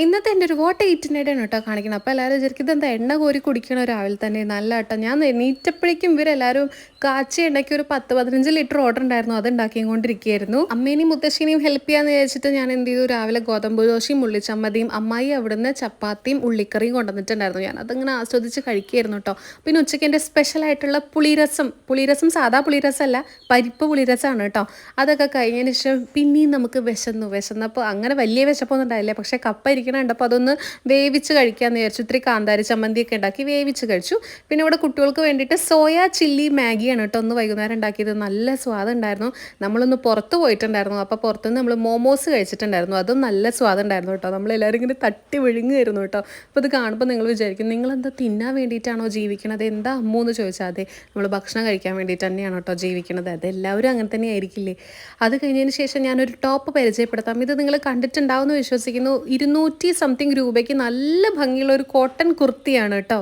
ഇന്നത്തെ എന്റെ ഒരു വോട്ട് എയ്റ്റിനിടെയാണ് കേട്ടോ കാണിക്കുന്നത്. അപ്പോൾ എല്ലാവരും വിചാരിക്കും ഇതെന്താ എണ്ണ കോരി കുടിക്കണ രാവിലെ തന്നെ. നല്ല കേട്ടോ. ഞാൻ എണീറ്റപ്പോഴേക്കും ഇവരെല്ലാവരും കാച്ചി എണ്ണയ്ക്ക് ഒരു പത്ത് പതിനഞ്ച് ലിറ്റർ ഓർഡർ ഉണ്ടായിരുന്നു. അത് ഉണ്ടാക്കിക്കൊണ്ടിരിക്കുകയായിരുന്നു. അമ്മേനെയും മുത്തശ്ശിനെയും ഹെൽപ്പ് ചെയ്യാന്ന് വിചാരിച്ചിട്ട് ഞാൻ എന്ത് ചെയ്തു? രാവിലെ ഗോതമ്പ് ദോശയും ഉള്ളിച്ചമ്മതിയും അമ്മായി അവിടുന്ന് ചപ്പാത്തിയും ഉള്ളിക്കറിയും കൊണ്ടുവന്നിട്ടുണ്ടായിരുന്നു. ഞാൻ അതിങ്ങനെ ആസ്വദിച്ച് കഴിക്കുകയായിരുന്നു കേട്ടോ. പിന്നെ ഉച്ചയ്ക്ക് എന്റെ സ്പെഷ്യൽ ആയിട്ടുള്ള പുളിരസം പുളിരസം സാധാ പുളിരസമല്ല പരിപ്പ് പുളിരസമാണ് കേട്ടോ. അതൊക്കെ കഴിഞ്ഞതിന് ശേഷം പിന്നെയും നമുക്ക് വിശന്നു വിശന്നപ്പോൾ അങ്ങനെ വലിയ വിശപ്പൊന്നും ഉണ്ടായില്ല. പക്ഷേ കപ്പ ഇരിക്കണം അപ്പോൾ അതൊന്ന് വേവിച്ച് കഴിക്കാമെന്ന് വിചാരിച്ചു. ഇത്തിരി കാന്താരി ചമ്മന്തിയൊക്കെ ഉണ്ടാക്കി വേവിച്ച് കഴിച്ചു. പിന്നെ ഇവിടെ കുട്ടികൾക്ക് വേണ്ടിയിട്ട് സോയാ ചില്ലി മാഗിയാണ് കേട്ടോ ഒന്ന് വൈകുന്നേരം ഉണ്ടാക്കിയത്. നല്ല സ്വാദുണ്ടായിരുന്നു നമ്മളൊന്ന് പുറത്ത് പോയിട്ടുണ്ടായിരുന്നു. അപ്പോൾ പുറത്തുനിന്ന് നമ്മൾ മോമോസ് കഴിച്ചിട്ടുണ്ടായിരുന്നു. അതും നല്ല സ്വാദുണ്ടായിരുന്നു കേട്ടോ. നമ്മളെല്ലാവരും ഇങ്ങനെ തട്ടി വിഴുങ്ങുമായിരുന്നു കേട്ടോ. അപ്പോൾ ഇത് കാണുമ്പോൾ നിങ്ങൾ വിചാരിക്കും നിങ്ങളെന്താ തിന്നാൻ വേണ്ടിയിട്ടാണോ ജീവിക്കണത്? എന്താ അമ്മൂ എന്ന് ചോദിച്ചാൽ അതെ നമ്മൾ ഭക്ഷണം കഴിക്കാൻ വേണ്ടിയിട്ട് തന്നെയാണ് കേട്ടോ ജീവിക്കണത്. അത് എല്ലാവരും അങ്ങനെ തന്നെ ആയിരിക്കില്ലേ? അത് കഴിഞ്ഞതിന് ശേഷം ഞാനൊരു ടോപ്പ് പരിചയപ്പെടുത്താം. ഇത് നിങ്ങൾ കണ്ടിട്ടുണ്ടാവുമെന്ന് വിശ്വസിക്കുന്നു. ഇരുന്നൂറ്റി സംതിങ് രൂപയ്ക്ക് നല്ല ഭംഗിയുള്ള ഒരു കോട്ടൺ കുർത്തിയാണ് കേട്ടോ.